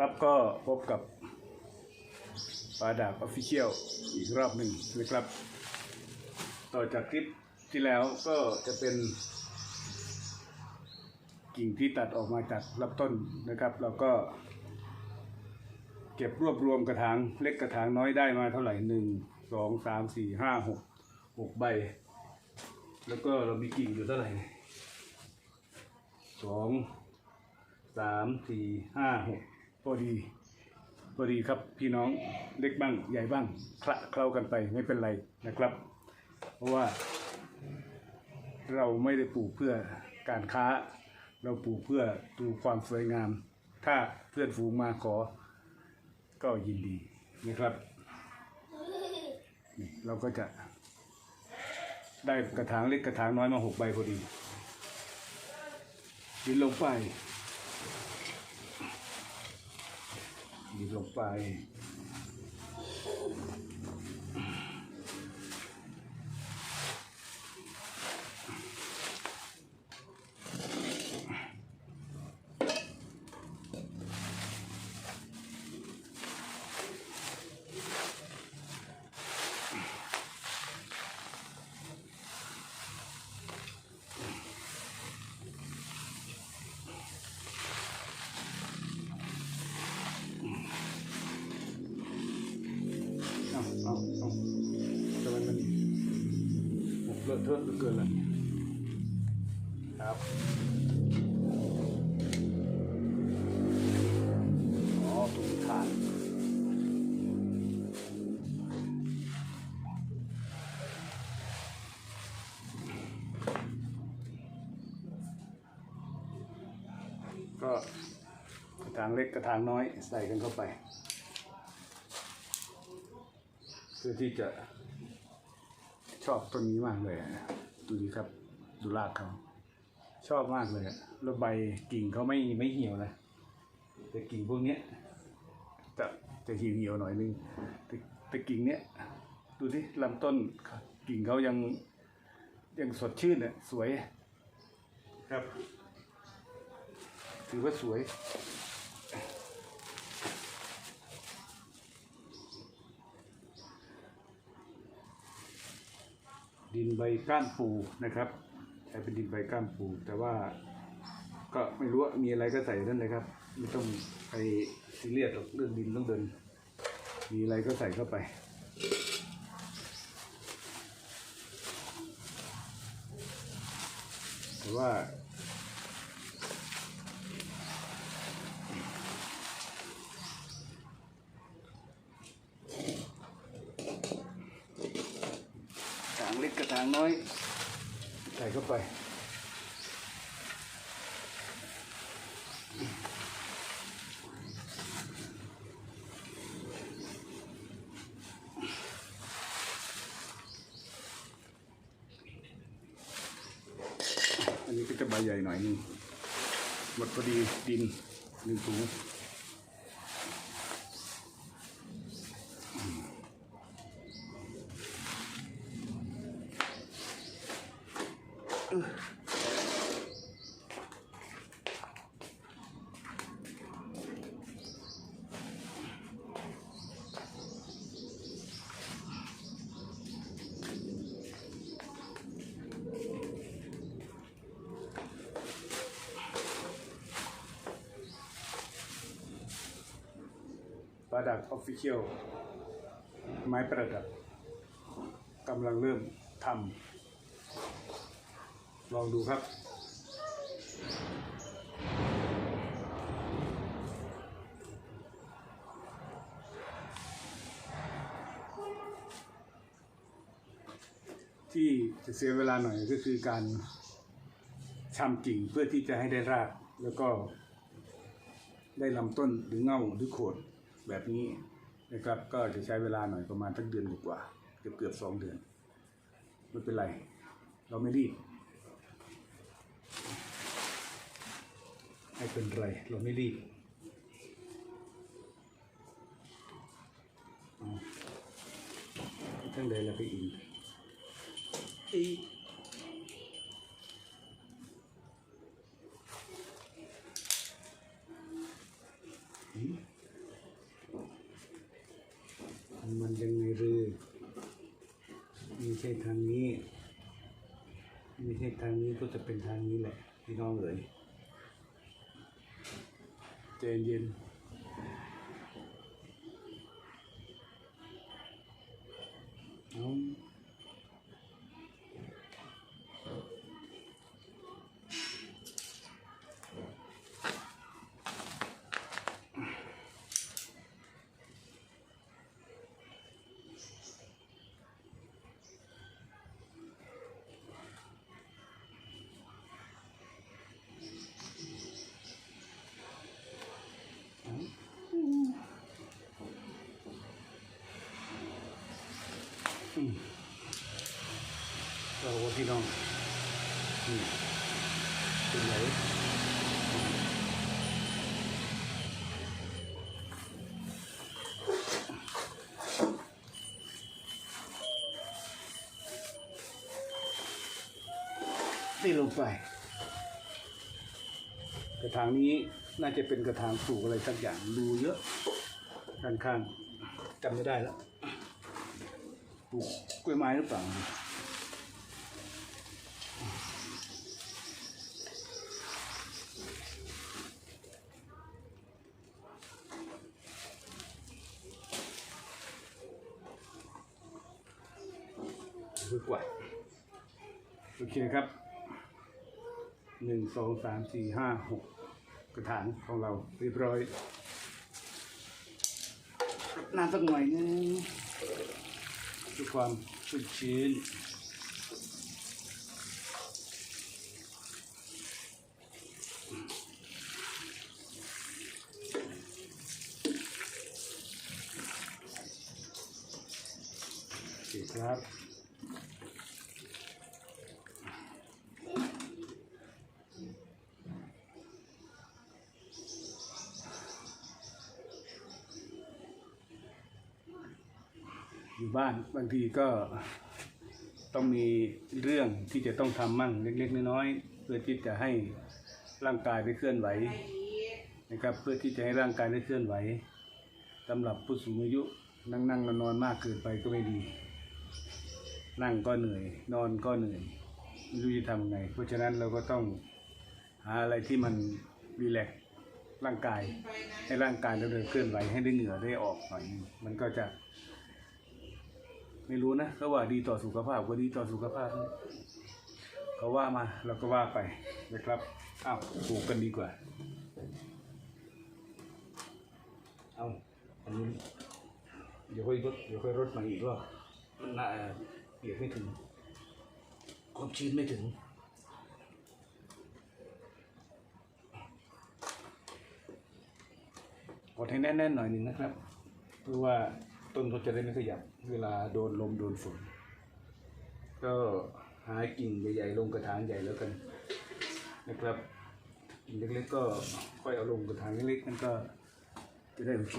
ครับก็พบกับปาดาบออฟฟิเชียลอีกรอบหนึ่งนะครับ ต่อจากคลิปที่แล้วก็จะเป็น กิ่งที่ตัดออกมาจากลำต้นนะครับ เราก็ เก็บรวบรวมกระถางเล็กกระถางน้อยได้มาเท่าไหร่หนึ่งสองสามสี่ห้าหกหกใบ แล้วก็เรามีกิ่งอยู่เท่าไหร่สองสามสี่ห้าหก พอดีพอดีครับพี่น้องเล็กบ้างใหญ่บ้างคละเคล้ากันไปไม่เป็นไรนะครับ เพราะว่า เราไม่ได้ปลูกเพื่อการค้า เราปลูกเพื่อดูความสวยงาม ถ้าเพื่อนฝูงมาขอ ก็ยินดีนะครับเราก็จะได้กระถางเล็กกระถางน้อยมาหกใบพอดีดินลงไป ดินล เลอะเทอะเหลือเกินล่ะครับอ๋องนี้ขาดก็กระถางเล็กกระถางน้อยใส่กันเข้าไป เพื่อที่จะ ชอบต้นนี้มากเลยอะดูดีครับ ดูรากเขาชอบมากเลยอะแล้วใบกิ่งเขาไม่ไม่เหี่ยวนะแต่กิ่งพวกเนี้ยจะจะเหี่ยวเหี่ยวๆหน่อยนึงแต่แต่กิ่งเนี้ยดูที่ลำต้นกิ่งเขายังยังสดชื่นอะสวยครับ ถือว่าสวย นใบก้านปูนะครับใช้เป็นดินใบก้านปู แต่ว่าก็ไม่รู้ว่ามีอะไรก็ใส่นั่นเลยครับ ไม่ต้องไปซีเรียสหรอกเรื่องดินต้องเดิน มีอะไรก็ใส่เข้าไปแต่ว่า กระถางเล็กกระถางน้อย ใส่เข้าไป อันนี้ก็จะใบใหญ่หน่อยหนึงหมดพอดีดินหนึ่งถุง ประดับออฟฟิเชียลไม้ประดับกำลังเริ่มทำลองดูครับ ที่จะเสียเวลาหน่อยก็คือการชำกิ่งเพื่อที่จะให้ได้รากแล้วก็ได้ลำต้นหรือเง่าหรือโคน แบบนี้นะครับก็จะใช้เวลาหน่อยประมาณทั้งเดือนกว่าเกือบเกือบสองเดือนไม่เป็นไร เราไม่รีบไม่เป็นไรเราไม่รีบทั้งใดเราไปอีกอี มันยังไงรือไม่ใช่ทางนี้ไม่ใช่ทางนี้ก็จะเป็นทางนี้แหละพี่น้องเอ๋ยใจเย็นเอา เราพี่น้องนี่เป็นไหนนี่ลงไป กระถางนี้น่าจะเป็นกระถางปลูกอะไรสักอย่างดูเยอะด้านข้างจำไม่ได้แล้ว ปลูกกล้วยไม้หรือเปล่าคือกว่าโอเคครับหนึ่งสองสามสี่ห้าหกกระถางของเราเรียบร้อยรดน้ำสักหน่อยนึง ด้วยความชุ่มชื้น อยู่บ้านบางทีก็ต้องมีเรื่องที่จะต้องทำมั่งเล็ก ๆ น้อยๆเพื่อที่จะให้ร่างกายได้เคลื่อนไหวนะครับ เพื่อที่จะให้ร่างกายได้เคลื่อนไหวสำหรับผู้สูงอายุนั่งนั่งนอนนอนมากเกินไปก็ไม่ดี นั่งก็เหนื่อย นอนก็เหนื่อยไม่รู้จะทำไง เพราะฉะนั้นเราก็ต้องหาอะไรที่มันรีแลกร่างกาย ให้ร่างกายเราเดินเคลื่อนไหวให้ได้เหงื่อได้ออกหน่อยมันก็จะ ไม่รู้นะเขาว่าดีต่อสุขภาพก็ดีต่อสุขภาพเขาว่ามาเราก็ว่าไปนะครับอ้าวปลูกกันดีกว่า เอาอันนี้เดี๋ยวค่อยรดเดี๋ยวค่อยรดมาอีกรอบมันน่าเปียกไม่ถึง ความชื้นไม่ถึงกดให้แน่นๆหน่อยหนึ่งนะครับ เพื่อว่า ต้นเขาจะได้ไม่ขยับ เวลาโดนลมโดนฝน ก็หากิ่งใหญ่ๆลงกระถางใหญ่แล้วกัน นะครับกิ่งเล็กๆก็ค่อยเอาลงกระถางเล็กๆนั่นก็จะได้โอเค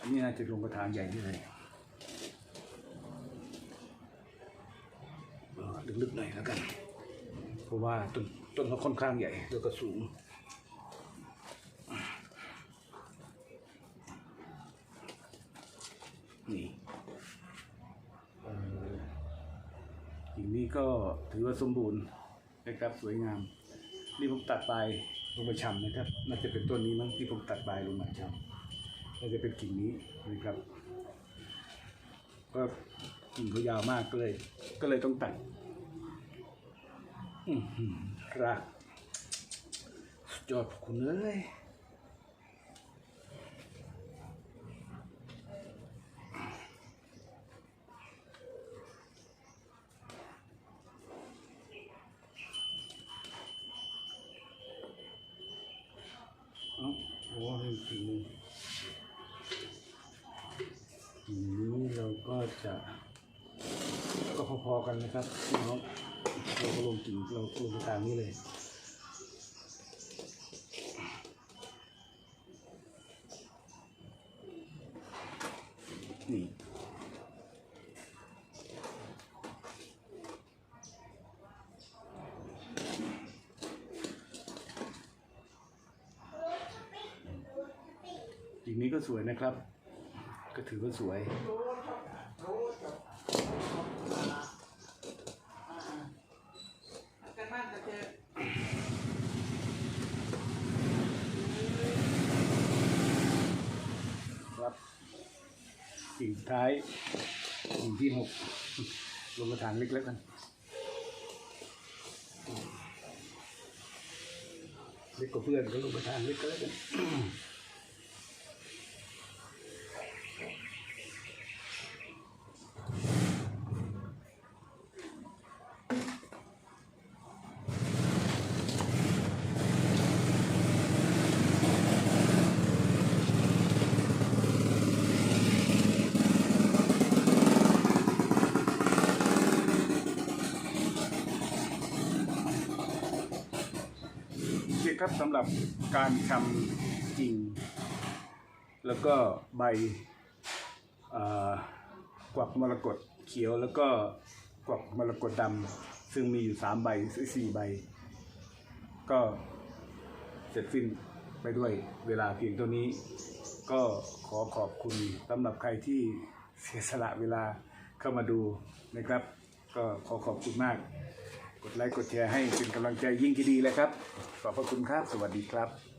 อันนี้น่าจะลงกระถางใหญ่นี่เลยลึกๆหน่อยแล้วกัน เพราะว่าต้นต้นเขาค่อนข้างใหญ่แล้วก็สูง นี่เอ่อกิ่งนี้ก็ ถือว่าสมบูรณ์นะครับสวยงาม นี่ผมตัดปลายลงมาชำนะครับ น่าจะเป็นต้นนี้มั้งที่ผมตัดปลายลงมาชำน่าจะเป็นกิ่งนี้นะครับ ก็กิ่งเขายาวมากก็เลย ก็เลยต้องตัดอือหือรากสุดยอดคุณเอ้ย เอ้าโอ้ยจริงทีนี้เราก็จะก็ พอๆกันนะครับพี่น้องเราก็ลงกิ่งเราลงไปตามนี้เลยนี่กิ่งนี้ก็สวยนะครับ ก็ถือว่าสวย ครับสิ่ท้ายสิ่งที่หกลงมาะางเล็กๆกัน เล็กกว่าเพื่อนก็ลงมาะางเล็กๆกัน ครับสำหรับการทำกิ่งแล้วก็ใบกวักมรกตเขียวแล้วก็กวักมรกตดำซึ่งมีอยู่สามใบหรือสี่ใบ ก็เสร็จสิ้นไปด้วยเวลาเพียงเท่านี้ ก็ขอขอบคุณสำหรับใครที่เสียสละเวลาเข้ามาดูนะครับ ก็ขอขอบคุณมาก กดไลค์กดแชร์ให้เป็นกำลังใจยิ่งที่ดีเลยครับ ขอบพระคุณครับ สวัสดีครับ